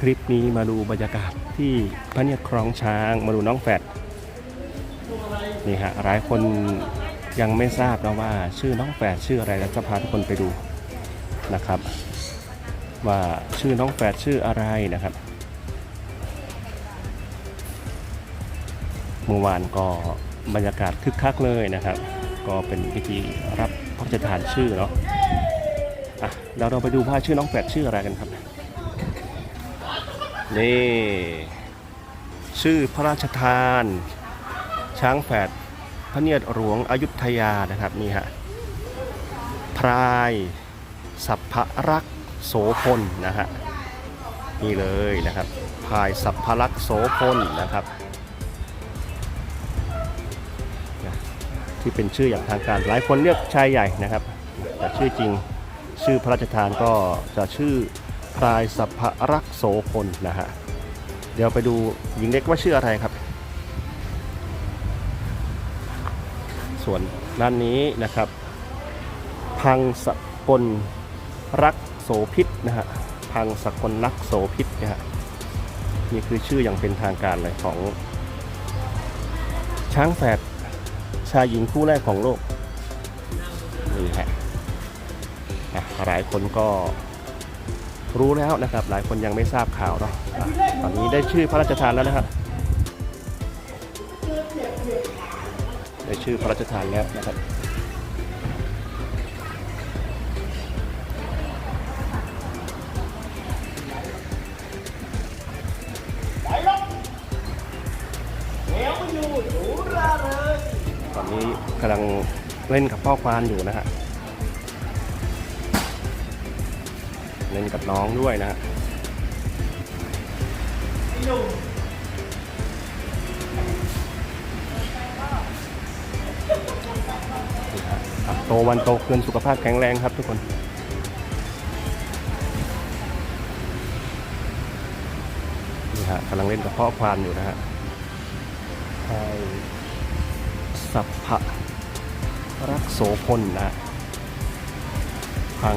คลิปนี้มาดูบรรยากาศที่พระเนียดคลองช้าง มาดูน้องแฝดนี่ฮะหลายคนยังไม่ทราบนะว่า ชื่อน้องแฝดชื่ออะไรแล้วจะพาทุกคนไปดูนะครับ ว่าชื่อน้องแฝดชื่ออะไรนะครับเมื่อวานก็บรรยากาศคึกคักเลยนะครับ ก็เป็นพิธีรับพระราชทานชื่อเนาะอะเราเราไปดูว่าชื่อน้องแฝดชื่ออะไรกันครับ นี่ ชื่อพระราชทาน ช้างแฝดพระเนียดหลวงอยุธยานะครับนี่ฮะพราย สัพพรักษ์โสพลนะฮะนี่เลยนะครับพรายสัพพรักษ์โสพลนะครับที่เป็นชื่ออย่างทางการหลายคนเรียกชายใหญ่นะครับแต่ชื่อจริงชื่อพระราชทานก็จะชื่อ พรายสัพพรักโสพลนะฮะ เดี๋ยวไปดูหญิงเล็กว่าชื่ออะไรครับ ส่วนด้านนี้นะครับ พังสกลรักโสพิษนะฮะ พังสกลรักโสพิษนะฮะ นี่คือชื่ออย่างเป็นทางการเลยของ ช้างแฝดชายหญิงคู่แรกของโลกนี่ฮะหลายคนก็ รู้แล้วนะครับ หลายคนยังไม่ทราบข่าวเนาะตอนนี้ได้ชื่อพระราชทานแล้วนะครับได้ชื่อพระราชทานแล้วนะครับตอนนี้กำลังเล่นกับพ่อควานอยู่นะฮะ เล่นกับน้องด้วยนะฮะโตวันโตคืนสุขภาพแข็งแรงครับทุกคนนี่ฮะกำลังเล่นกับพ่อควานอยู่นะฮะใช่สัพพะรักโสพลนะพัง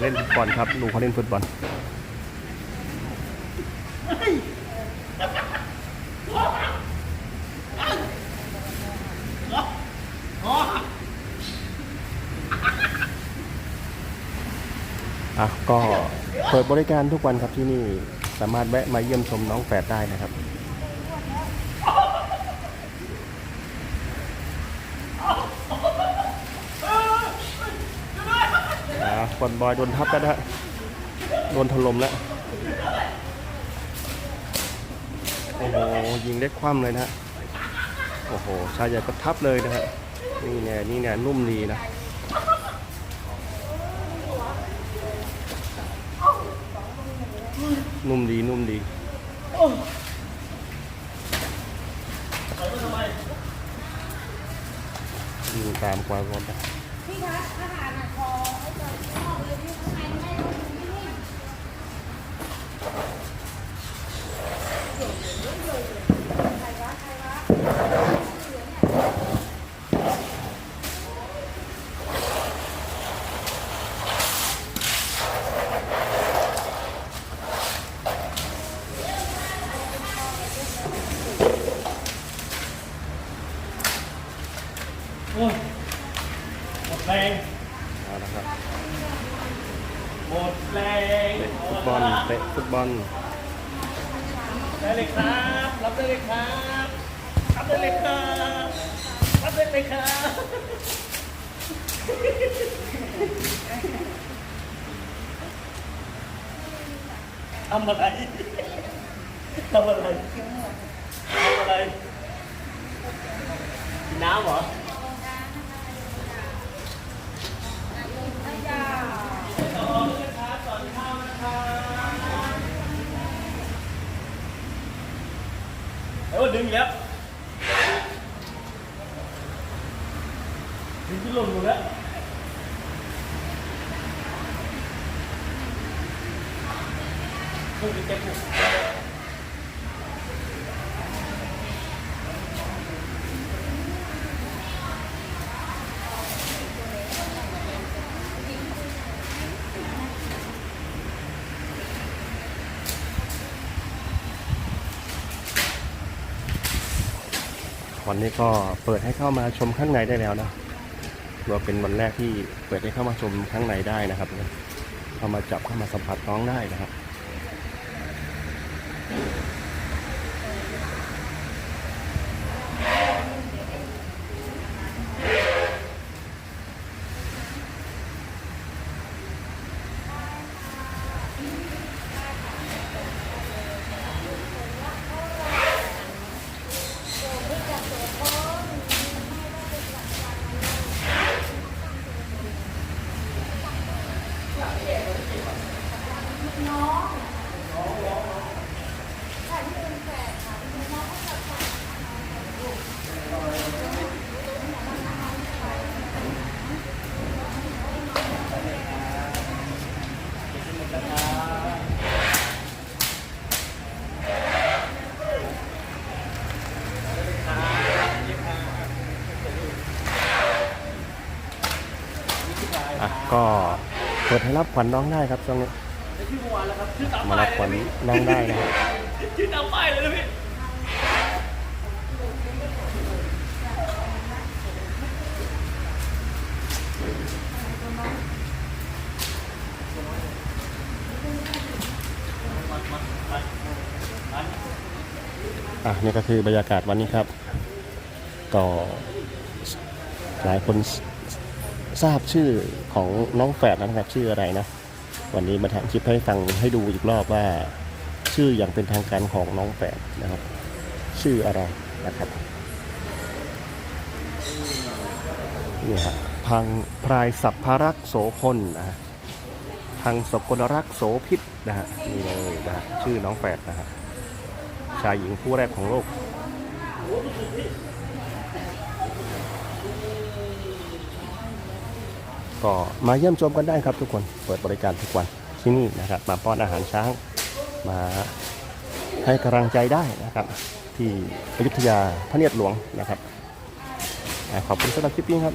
เล่นฟุตบอลครับดูเขาเล่นฟุตบอลอะก็เปิดบริการทุกวันครับที่นี่สามารถแวะมาเยี่ยมชมน้องแฝดได้นะครับ บอลบอยโดนทับแล้วนะฮะโดนถล่มแล้ว โอ้โห ยิงได้คว่ำเลยนะฮะ โอ้โห ชายใหญ่ก็ทับเลยนะฮะ นี่แน่นี่แน่นุ่มดีนะนุ่มดีนุ่มดียิงตามความร้อนนะ พี่คะอาหารอะขอไอ้จอยข้างนอกเลยพี่ข้างในไม่ได้ไม่ได้ใครวะใครวะโอ้ยหมดแรงเอาละครับหมดแรงเตะฟุตบอลเตะฟุตบอลได้เลยครับ รับได้เลยครับ รับได้เลยครับ รับได้เลยครับทำอะไรทำอะไรทำอะไรกินน้ำเหรอ จ้า เอ้ย ดึงอีกแล้วดึงที่หล่นหมดแล้วพูดเจ็บหมด วันนี้ก็เปิดให้เข้ามาชมข้างในได้แล้วนะถือว่าเป็นวันแรกที่เปิดให้เข้ามาชมข้างในได้นะครับ เข้ามาจับเข้ามาสัมผัสน้องได้นะครับ อะก็เปิดให้รับขวัญน้องได้ครับช่วงนี้ชื่อเมื่อวานแล้ครับชื่อตา มมาป้ายรับขวัญน้องได้นะครับชื่อตามป้ายเลยนะพี่อะนี่ก็คือบรรยากาศวันนี้ครับ ก็หลายคนทราบชื่อของน้องแฝดแล้วนะครับชื่ออะไรนะ วันนี้มาทำคลิปให้ฟังให้ดูอีกรอบว่า ชื่ออย่างเป็นทางการของน้องแฝดนะครับ ชื่ออะไรนะครับนี่ฮะพังพรายสัพพรักษ์โสพลนะฮะพังสกลรักษ์โสพิษนะฮะนี่เลยนะฮะชื่อน้องแฝดนะฮะชายหญิงคู่แรกของโลก ก็มาเยี่ยมชมกันได้ครับทุกคนเปิดบริการทุกวันที่นี่นะครับ มาป้อนอาหารช้างมาให้กำลังใจได้นะครับ ที่อยุธยาพระเนตรหลวงนะครับขอบคุณสำหรับคลิปนี้ครับ